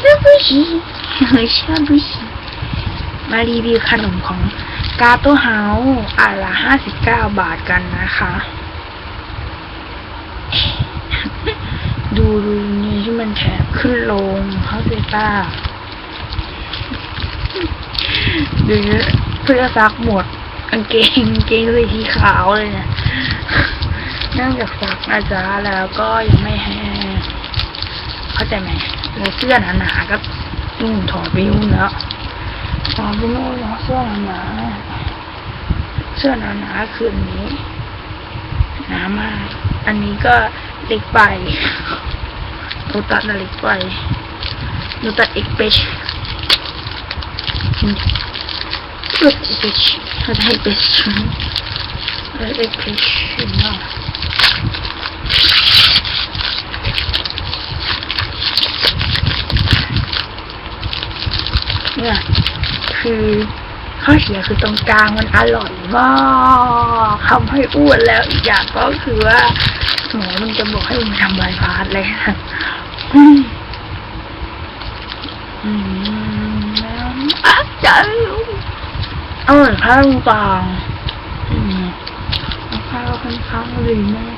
ซูบุชิเฮ้ชอบุชิมารีวิวขนมของกาโตเฮาอ่าละห้าสิบเก้าบาทกันนะคะ ดูดูนี่ที่มันแถบขึ้นลงเข้าใจป้าดูเพื่อซักหมดกางเกงเกงเลยทีขาวเลยเนี่ยนื่องจากซักอาจารย์แล้วก็ยังไม่แห้งเข้าใจไหม แล้วเสื้อหนาๆก็นุ่งถอดไปนุ่งแล้วถอดไปนุ่งแล้วเสื้อหนาๆเสื้อหนาๆคืนนี้หนามาก อันนี้ก็เล็กไปโนตัดน่ะเล็กไปโนตัดเอกเพชตัดเอกเพชตัดเอ็กเพชเอกเพชเนาะ เนี่ย คือข้อเสียคือตรงกลางมันอร่อยมากทำให้อ้วนแล้วอีกอย่างก็คือว่าหมอมันจะบอกให้มึงทำบายพาสเลยอืมอืมแล้วอะใจอร่อยข้าวกลางอืมข้าวค่อนข้างดีมาก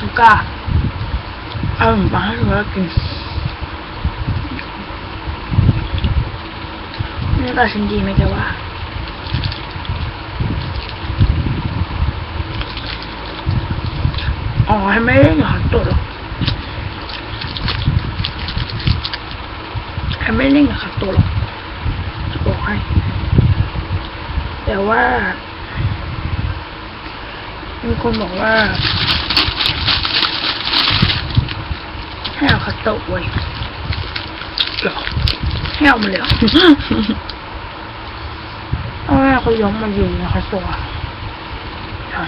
สุ ก้าเอาหมูปลาให้ดูแล้วกินนี่ตัดสินดีไหมแกว่าอ๋อให้ไม่เล่นกับขันตัวหรอกให้ไม่เล่นกับขันตัวหรอกจะบอกให้ แต่ว่ามีคนบอกว่า ให้เว้ยหรอให้เอามาเลยเอาแม่เขายกมมายิงนะคะตัวใช่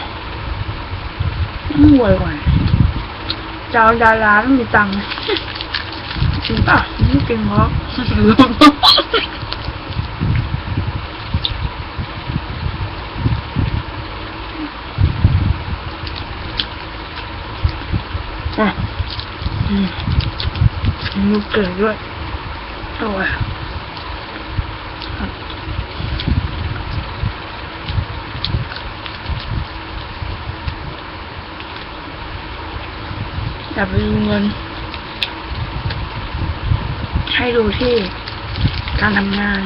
ต้องรวยก่อนเจ้าดาราไม่มีตังค์จริงป่ะไม่จริงเพราะอะอืม มีลูกเกิดด้วยเอาไว้อย่ไปดูเงิน ให้ดูที่การทำงาน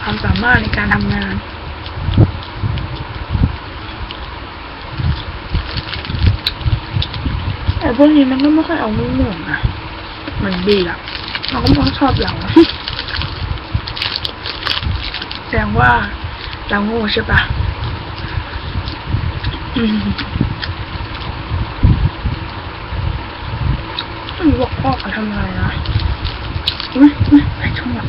ความสามารถในการทำงานแต่พวกนี้มันก็ไม่ค่อยเอามุ่งหม่งอะ เหมือนบีอะเราก็มองชอบเราแสดงว่าเราโง่ใช่ปะอืมไม่รู้ว่าพ่อเขาทำอะไรนะไม่ไม่ไปช่องหลัง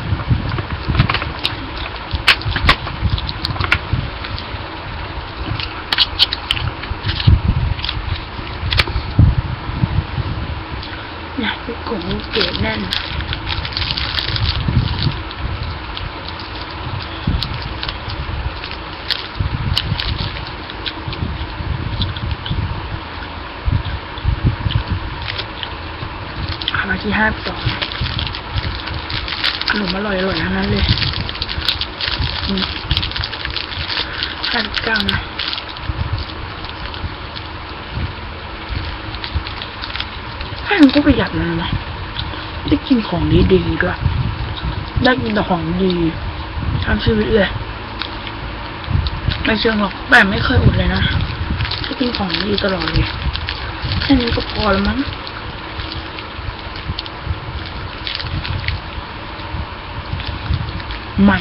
เนี่ยลูกกงลูกเกดแน่นมาที่ห้าสองขนมอร่อยอร่อยทั้งนั้นเลยห้าสิบเก้านะให้มันก็ประหยัดเลยนะ ได้กินของดีๆด้วยได้กินแต่ของดีทั้งชีวิตเลยไม่เชิงหรอกแต่ไม่เคยอดเลยนะได้กินของดีตลอดเลยแค่นี้ก็พอแล้วมั้งใหม่